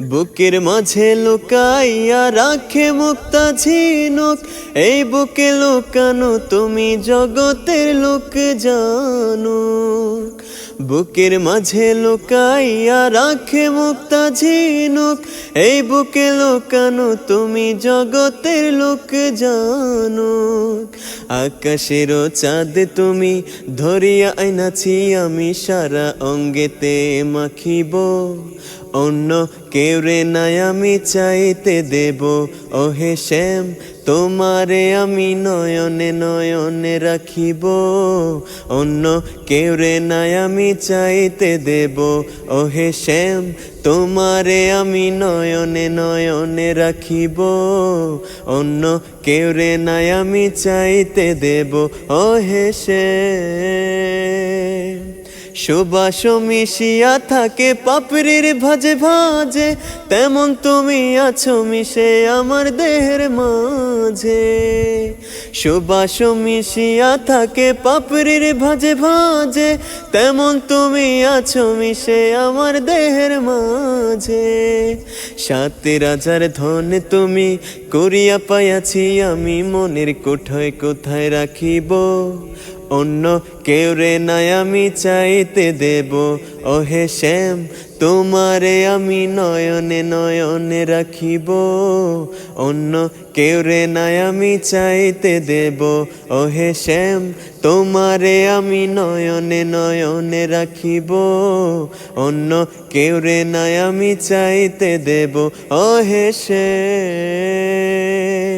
বুকের মাঝে লুকাইয়া রাখে মুক্তা ঝিনুক এই বুকে লুকানো তুমি জগতের লোক জানো। বুকের মাঝে লুকাইয়া রাখে মুক্তা ঝিনুক এই বুকে লুকানো তুমি জগতের লোক জানো আকাশের চাঁদ তুমি ধরিয়া আইনাছি, আমি সারা অঙ্গেতে মাখিব। অন্য কেউ রে নাই আমি চাইতে দেব, ওহে শ্যাম তোমারে আমি নয়নে নয়নে রাখিব, অন্য কেউ রে নাই আমি চাইতে দেব। ওহে শ্যাম, তোমারে আমি নয়নে নয়নে রাখিব, অন্য কেউ রে নাই আমি চাইতে দেব। ওহে শ্যাম। সুবাস থাকে পাপড়ির ভাজে ভাজে, তেমন তুমি আছো মিশে আমার দেহের মাঝে। সুবাস থাকে পাপড়ির ভাজে ভাজে, তেমন তুমি আছো মিশে আমার দেহের মাঝে। সাত রাজার ধন তুমি করিয়া পাইয়াছি, আমি মনের কোঠায় কোথায় রাখিব? অন্য কেউ রে নাই আমি চাইতে দেব। ওহে শ্যাম, তোমারে আমি নয়নে নয়নে রাখিব। অন্য কেউ রে নাই আমি চাইতে দেব। ওহে শ্যাম, তোমারে আমি নয়নে নয়নে রাখিব। অন্য কেউ রে নাই আমি চাইতে দেব। ওহে শ্যাম।